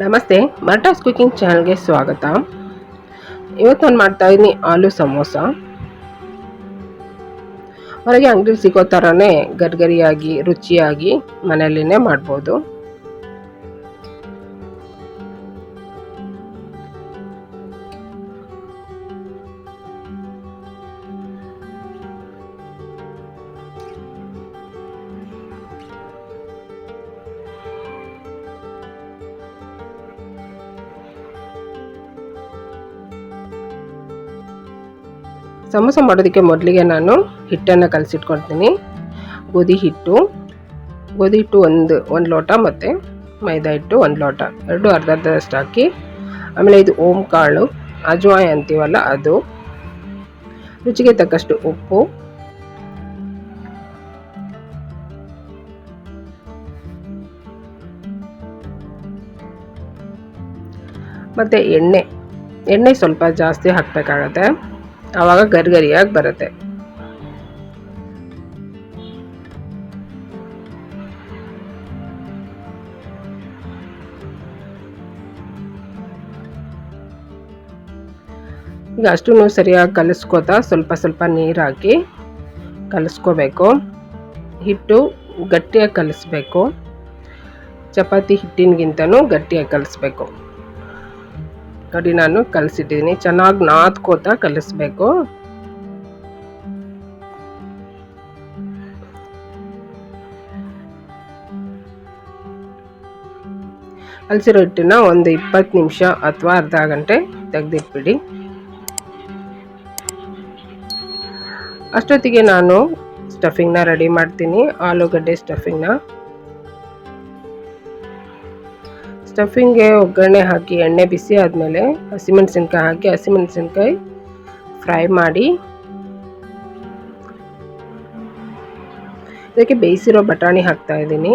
ನಮಸ್ತೆ, ಮರ್ಟಾಸ್ ಕುಕಿಂಗ್ ಚಾನಲ್ಗೆ ಸ್ವಾಗತ. ಇವತ್ತು ನಾನು ಮಾಡ್ತಾ ಇದ್ದೀನಿ ಆಲೂ ಸಮೋಸ. ಹೊರಗೆ ಅಂಗಡಿ ಸಿಗೋ ಥರನೇ ಗರ್ಗರಿಯಾಗಿ, ರುಚಿಯಾಗಿ ಮನೆಯಲ್ಲೇ ಮಾಡ್ಬೋದು. ಸಮೋಸ ಮಾಡೋದಕ್ಕೆ ಮೊದಲಿಗೆ ನಾನು ಹಿಟ್ಟನ್ನು ಕಲಸಿಟ್ಕೊಳ್ತೀನಿ. ಗೋಧಿ ಹಿಟ್ಟು ಗೋಧಿ ಹಿಟ್ಟು ಒಂದು ಒಂದು ಲೋಟ ಮತ್ತು ಮೈದಾ ಹಿಟ್ಟು ಒಂದು ಲೋಟ. ಎರಡು ಅರ್ಧ ಅರ್ಧದಷ್ಟು ಹಾಕಿ, ಆಮೇಲೆ ಇದು ಓಂ ಕಾಳು, ಅಜ್ವಾಯ್ ಅಂತೀವಲ್ಲ ಅದು. ರುಚಿಗೆ ತಕ್ಕಷ್ಟು ಉಪ್ಪು. ಮತ್ತು ಎಣ್ಣೆ ಎಣ್ಣೆ ಸ್ವಲ್ಪ ಜಾಸ್ತಿ ಹಾಕಬೇಕಾಗತ್ತೆ. ಆವಾಗ ಗರಿಗರಿಯಾಗಿ ಬರುತ್ತೆ. ಈಗ ಅಷ್ಟು ಸರಿಯಾಗಿ ಕಲಿಸ್ಕೋತಾ ಸ್ವಲ್ಪ ಸ್ವಲ್ಪ ನೀರು ಹಾಕಿ ಕಲಿಸ್ಕೋಬೇಕು. ಹಿಟ್ಟು ಗಟ್ಟಿಯಾಗಿ ಕಲಿಸ್ಬೇಕು. ಚಪಾತಿ ಹಿಟ್ಟಿನಗಿಂತನೂ ಗಟ್ಟಿಯಾಗಿ ಕಲಿಸ್ಬೇಕು. ನೋಡಿ ನಾನು ಕಲಿಸಿದ್ದೀನಿ. ಚೆನ್ನಾಗಿ ನಾದ್ಕೋತಾ ಕಲಿಸ್ಬೇಕು. ಕಲಸಿರೋ ಹಿಟ್ಟನ್ನ ಒಂದು ಇಪ್ಪತ್ತು ನಿಮಿಷ ಅಥವಾ ಅರ್ಧ ಗಂಟೆ ತೆಗೆದಿಟ್ಬಿಡಿ. ಅಷ್ಟೊತ್ತಿಗೆ ನಾನು ಸ್ಟಫಿಂಗ್ನ ರೆಡಿ ಮಾಡ್ತೀನಿ. ಆಲೂಗಡ್ಡೆ ಸ್ಟಫಿಂಗ್ನ. ಸ್ಟಫಿಂಗ್ಗೆ ಒಗ್ಗರಣೆ ಹಾಕಿ, ಎಣ್ಣೆ ಬಿಸಿ ಆದಮೇಲೆ ಹಸಿಮೆಣಸಿನ್ಕಾಯಿ ಹಾಕಿ, ಹಸಿಮೆಣಸಿನ್ಕಾಯಿ ಫ್ರೈ ಮಾಡಿ. ಇದಕ್ಕೆ ಬೇಯಿಸಿರೋ ಬಟಾಣಿ ಹಾಕ್ತಾ ಇದ್ದೀನಿ.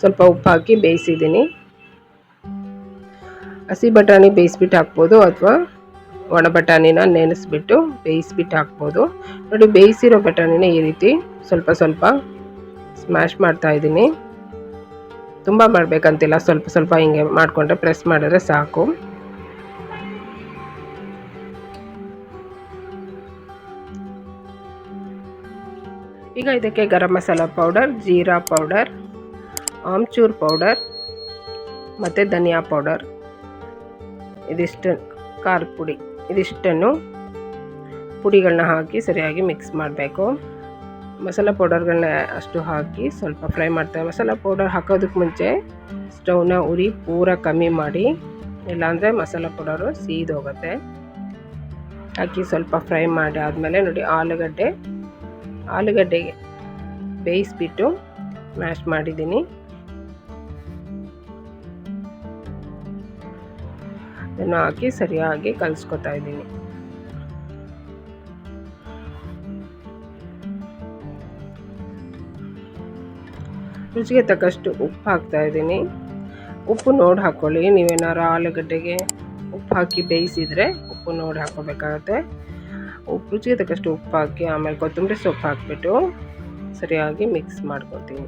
ಸ್ವಲ್ಪ ಉಪ್ಪು ಹಾಕಿ ಬೇಯಿಸಿದ್ದೀನಿ. ಹಸಿ ಬಟಾಣಿ ಬೇಯಿಸ್ಬಿಟ್ಟು ಹಾಕ್ಬೋದು ಅಥವಾ ಒಣ ಬಟಾಣಿನ ನೆನೆಸ್ಬಿಟ್ಟು ಬೇಯಿಸ್ಬಿಟ್ಟು ಹಾಕ್ಬೋದು. ನೋಡಿ, ಬೇಯಿಸಿರೋ ಬಟಾಣಿನ ಈ ರೀತಿ ಸ್ವಲ್ಪ ಸ್ವಲ್ಪ ಸ್ಮ್ಯಾಶ್ ಮಾಡ್ತಾ ಇದ್ದೀನಿ. ತುಂಬ ಮಾಡಬೇಕಂತಿಲ್ಲ. ಸ್ವಲ್ಪ ಸ್ವಲ್ಪ ಹಿಂಗೆ ಮಾಡಿಕೊಂಡ್ರೆ ಪ್ರೆಸ್ ಮಾಡಿದ್ರೆ ಸಾಕು. ಈಗ ಇದಕ್ಕೆ garam masala powder, jeera powder, amchur powder ಮತ್ತು ಧನಿಯಾ ಪೌಡರ್. ಇದಿಷ್ಟು ಖಾರದ ಪುಡಿ. ಇದಿಷ್ಟನ್ನು ಪುಡಿಗಳನ್ನ ಹಾಕಿ ಸರಿಯಾಗಿ ಮಿಕ್ಸ್ ಮಾಡಬೇಕು. ಮಸಾಲ ಪೌಡರ್ಗಳನ್ನ ಅಷ್ಟು ಹಾಕಿ ಸ್ವಲ್ಪ ಫ್ರೈ ಮಾಡ್ತೇವೆ. ಮಸಾಲ ಪೌಡರ್ ಹಾಕೋದಕ್ಕೆ ಮುಂಚೆ ಸ್ಟೌವ್ನ ಉರಿ ಪೂರ ಕಮ್ಮಿ ಮಾಡಿ, ಇಲ್ಲಾಂದರೆ ಮಸಾಲ ಪೌಡರು ಸೀದೋಗುತ್ತೆ ಹಾಕಿ ಸ್ವಲ್ಪ ಫ್ರೈ ಮಾಡಿ ಆದಮೇಲೆ ನೋಡಿ ಆಲೂಗಡ್ಡೆ ಆಲೂಗಡ್ಡೆಗೆ ಬೇಯಿಸ್ಬಿಟ್ಟು ಮ್ಯಾಶ್ ಮಾಡಿದ್ದೀನಿ. ಅದನ್ನು ಹಾಕಿ ಸರಿಯಾಗಿ ಕಲಿಸ್ಕೊತಾ ಇದ್ದೀನಿ. ರುಚಿಗೆ ತಕ್ಕಷ್ಟು ಉಪ್ಪು ಹಾಕ್ತಾ ಇದ್ದೀನಿ. ಉಪ್ಪು ನೋಡಿ ಹಾಕ್ಕೊಳ್ಳಿ ನೀವೇನಾರು ಆಲೂಗಡ್ಡೆಗೆ ಉಪ್ಪು ಹಾಕಿ ಬೇಯಿಸಿದರೆ ಉಪ್ಪು ನೋಡಿ ಹಾಕ್ಕೋಬೇಕಾಗತ್ತೆ. ಉಪ್ಪು ರುಚಿಗೆ ತಕ್ಕಷ್ಟು ಉಪ್ಪು ಹಾಕಿ, ಆಮೇಲೆ ಕೊತ್ತಂಬರಿ ಸೊಪ್ಪು ಹಾಕಿಬಿಟ್ಟು ಸರಿಯಾಗಿ ಮಿಕ್ಸ್ ಮಾಡ್ಕೊತೀನಿ.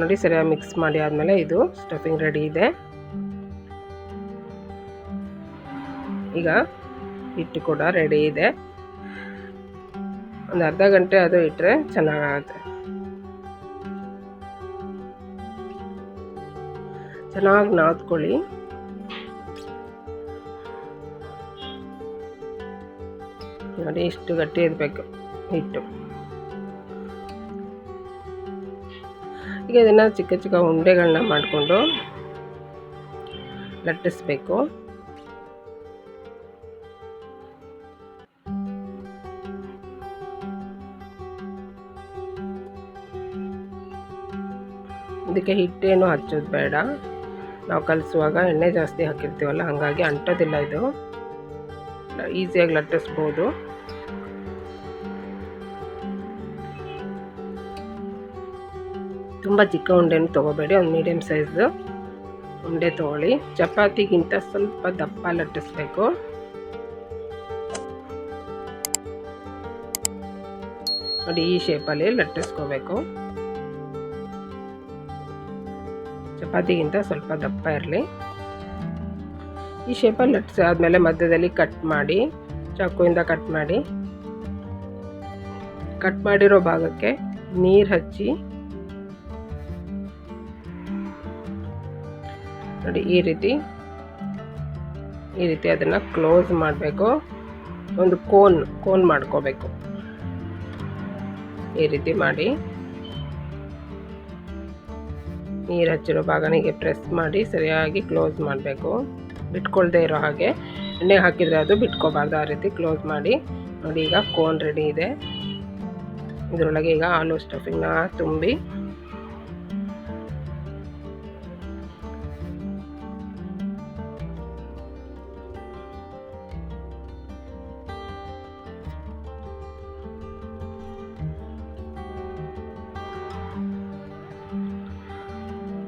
ನೋಡಿ ಸರಿಯಾಗಿ ಮಿಕ್ಸ್ ಮಾಡಿ ಆದಮೇಲೆ ಇದು ಸ್ಟಫಿಂಗ್ ರೆಡಿ ಇದೆ. ಈಗ ಹಿಟ್ಟು ಕೂಡ ರೆಡಿ ಇದೆ. ಒಂದು ಅರ್ಧ ಗಂಟೆ ಅದು ಇಟ್ಟರೆ ಚೆನ್ನಾಗಾಗುತ್ತೆ. ಚೆನ್ನಾಗಿ ನಾದ್ಕೊಳ್ಳಿ. ನೋಡಿ ಇಷ್ಟು ಗಟ್ಟಿ ಇರಬೇಕು ಹಿಟ್ಟು. ಈಗ ಇದನ್ನು ಚಿಕ್ಕ ಚಿಕ್ಕ ಉಂಡೆಗಳನ್ನ ಮಾಡಿಕೊಂಡು ಲಟ್ಟಿಸ್ಬೇಕು. ಇದಕ್ಕೆ ಹಿಟ್ಟೇನು ಹಚ್ಚೋದು ಬೇಡ. ನಾವು ಕಲಿಸುವಾಗ ಎಣ್ಣೆ ಜಾಸ್ತಿ ಹಾಕಿರ್ತೀವಲ್ಲ, ಹಾಗಾಗಿ ಅಂಟೋದಿಲ್ಲ ಇದು. ಈಸಿಯಾಗಿ ಲಟ್ಟಿಸ್ಬೋದು. ತುಂಬ ಚಿಕ್ಕ ಉಂಡೆನೂ ತೊಗೋಬೇಡಿ, ಒಂದು ಮೀಡಿಯಮ್ ಸೈಜ್ದು ಉಂಡೆ ತೊಗೊಳ್ಳಿ. ಚಪಾತಿಗಿಂತ ಸ್ವಲ್ಪ ದಪ್ಪ ಲಟ್ಟಿಸ್ಬೇಕು. ನೋಡಿ ಈ ಶೇಪಲ್ಲಿ ಲಟ್ಟಿಸ್ಕೋಬೇಕು. ಚಪಾತಿಗಿಂತ ಸ್ವಲ್ಪ ದಪ್ಪ ಇರಲಿ. ಈ ಶೇಪಲ್ಲಿ ನಟ್ಸ್ ಆದಮೇಲೆ ಮಧ್ಯದಲ್ಲಿ ಕಟ್ ಮಾಡಿ, ಚಾಕುವಿಂದ ಕಟ್ ಮಾಡಿ. ಕಟ್ ಮಾಡಿರೋ ಭಾಗಕ್ಕೆ ನೀರು ಹಚ್ಚಿ. ನೋಡಿ ಈ ರೀತಿ. ಈ ರೀತಿ ಅದನ್ನು ಕ್ಲೋಸ್ ಮಾಡಬೇಕು. ಒಂದು ಕೋನ್ ಕೋನ್ ಮಾಡ್ಕೋಬೇಕು. ಈ ರೀತಿ ಮಾಡಿ. ನೀರು ಹಚ್ಚಿರೋ ಭಾಗನಿಗೆ ಪ್ರೆಸ್ ಮಾಡಿ ಸರಿಯಾಗಿ ಕ್ಲೋಸ್ ಮಾಡಬೇಕು. ಬಿಟ್ಕೊಳ್ದೇ ಇರೋ ಹಾಗೆ. ಎಣ್ಣೆ ಹಾಕಿದರೆ ಅದು ಬಿಟ್ಕೋಬಾರ್ದು. ಆ ರೀತಿ ಕ್ಲೋಸ್ ಮಾಡಿ. ನೋಡಿ ಈಗ ಕೋನ್ ರೆಡಿ ಇದೆ. ಇದರೊಳಗೆ ಈಗ ಆಲೂ ಸ್ಟಫಿಂಗ್ನ ತುಂಬಿ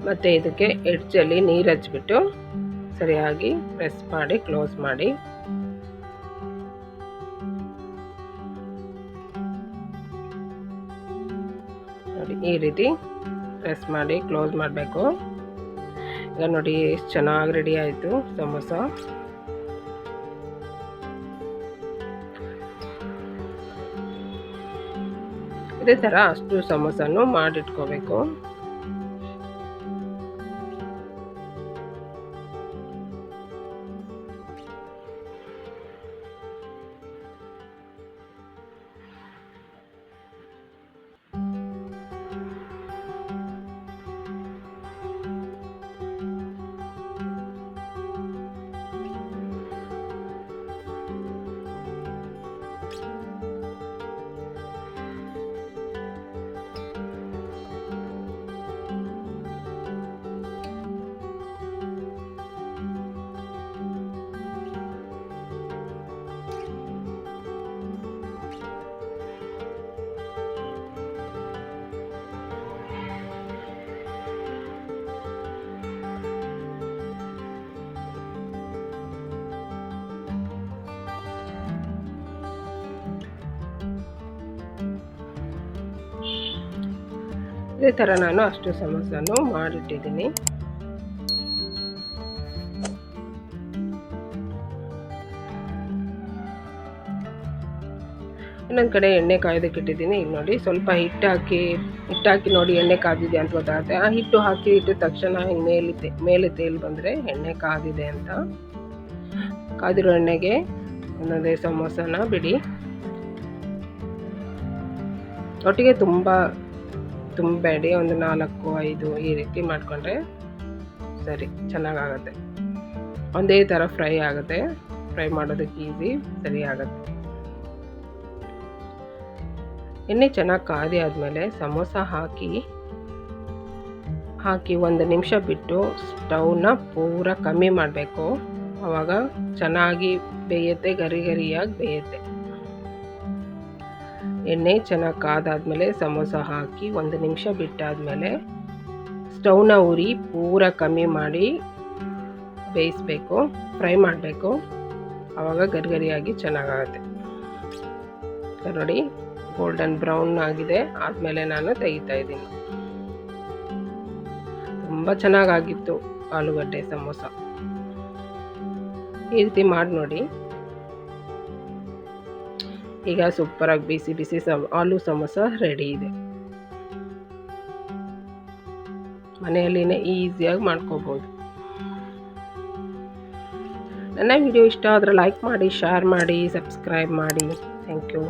ಮತ್ತು ಇದಕ್ಕೆ ಎಡ್ಜಲ್ಲಿ ನೀರು ಹಚ್ಚಿಬಿಟ್ಟು ಸರಿಯಾಗಿ ಪ್ರೆಸ್ ಮಾಡಿ ಕ್ಲೋಸ್ ಮಾಡಿ. ನೋಡಿ, ಈ ರೀತಿ ಪ್ರೆಸ್ ಮಾಡಿ ಕ್ಲೋಸ್ ಮಾಡಬೇಕು. ಈಗ ನೋಡಿ, ಎಷ್ಟು ಚೆನ್ನಾಗಿ ರೆಡಿ ಆಯಿತು ಸಮೋಸ. ಇದೇ ಥರ ಅಷ್ಟು ಸಮೋಸನೂ ಮಾಡಿಟ್ಕೋಬೇಕು. ಇದೇ ಥರ ನಾನು ಅಷ್ಟು ಸಮೋಸನು ಮಾಡಿಟ್ಟಿದ್ದೀನಿ. ಇನ್ನೊಂದು ಕಡೆ ಎಣ್ಣೆ ಕಾಯೋದಕ್ಕೆ ಇಟ್ಟಿದ್ದೀನಿ ಇಲ್ಲಿ ನೋಡಿ ಸ್ವಲ್ಪ ಹಿಟ್ಟು ಹಾಕಿ ಹಿಟ್ಟು ಹಾಕಿ ನೋಡಿ ಎಣ್ಣೆ ಕಾದಿದೆ ಅಂತ ಗೊತ್ತಾಗುತ್ತೆ. ಆ ಹಿಟ್ಟು ಹಾಕಿ ಇಟ್ಟಿದ ತಕ್ಷಣ ಹಿಂಗೆ ಮೇಲೆ ಮೇಲೆ ತೇಲ್ ಬಂದರೆ ಎಣ್ಣೆ ಕಾದಿದೆ ಅಂತ. ಕಾದಿರೋ ಎಣ್ಣೆಗೆ ಒಂದೊಂದೇ ಸಮೋಸನ ಬಿಡಿ. ಒಟ್ಟಿಗೆ ತುಂಬ ತುಂಬಬೇಡಿ ಒಂದು ನಾಲ್ಕು, ಐದು ಈ ರೀತಿ ಮಾಡಿಕೊಂಡ್ರೆ ಸರಿ, ಚೆನ್ನಾಗಾಗುತ್ತೆ. ಒಂದೇ ಥರ ಫ್ರೈ ಆಗುತ್ತೆ. ಫ್ರೈ ಮಾಡೋದಕ್ಕೆ ಈಸಿ, ಸರಿ ಆಗುತ್ತೆ. ಎಣ್ಣೆ ಚೆನ್ನಾಗಿ ಕಾದಿ ಆದಮೇಲೆ ಸಮೋಸ ಹಾಕಿ ಹಾಕಿ ಒಂದು ನಿಮಿಷ ಬಿಟ್ಟು ಸ್ಟವ್ನ ಪೂರ ಕಮ್ಮಿ ಮಾಡಬೇಕು. ಆವಾಗ ಚೆನ್ನಾಗಿ ಬೇಯುತ್ತೆ, ಗರಿ ಗರಿಯಾಗಿ ಬೇಯುತ್ತೆ. ಎಣ್ಣೆ ಚೆನ್ನಾಗಿ ಕಾದಾದಮೇಲೆ ಸಮೋಸ ಹಾಕಿ ಒಂದು ನಿಮಿಷ ಬಿಟ್ಟಾದಮೇಲೆ ಸ್ಟೌವ್ನ ಉರಿ ಪೂರ ಕಮ್ಮಿ ಮಾಡಿ ಬೇಯಿಸ್ಬೇಕು, ಫ್ರೈ ಮಾಡಬೇಕು. ಆವಾಗ ಗರಿಗರಿಯಾಗಿ ಚೆನ್ನಾಗಾಗುತ್ತೆ. ನೋಡಿ, ಗೋಲ್ಡನ್ ಬ್ರೌನ್ ಆಗಿದೆ. ಆದಮೇಲೆ ನಾನು ತೆಗಿತಾ ಇದ್ದೀನಿ. ತುಂಬ ಚೆನ್ನಾಗಾಗಿತ್ತು ಆಲೂಗಡ್ಡೆ, ಸಮೋಸ. ಈ ರೀತಿ ಮಾಡಿ ನೋಡಿ. ಈಗ ಸೂಪರಾಗಿ ಬಿಸಿ ಬಿಸಿ ಸಮ, ಆಲೂ ಸಮೋಸ ರೆಡಿ ಇದೆ. ಮನೆಯಲ್ಲಿನೇ ಈಸಿಯಾಗಿ ಮಾಡ್ಕೋಬೋದು. ನನ್ನ ವಿಡಿಯೋ ಇಷ್ಟ ಆದರೆ ಲೈಕ್ ಮಾಡಿ ಶೇರ್ ಮಾಡಿ ಸಬ್ಸ್ಕ್ರೈಬ್ ಮಾಡಿ. Thank you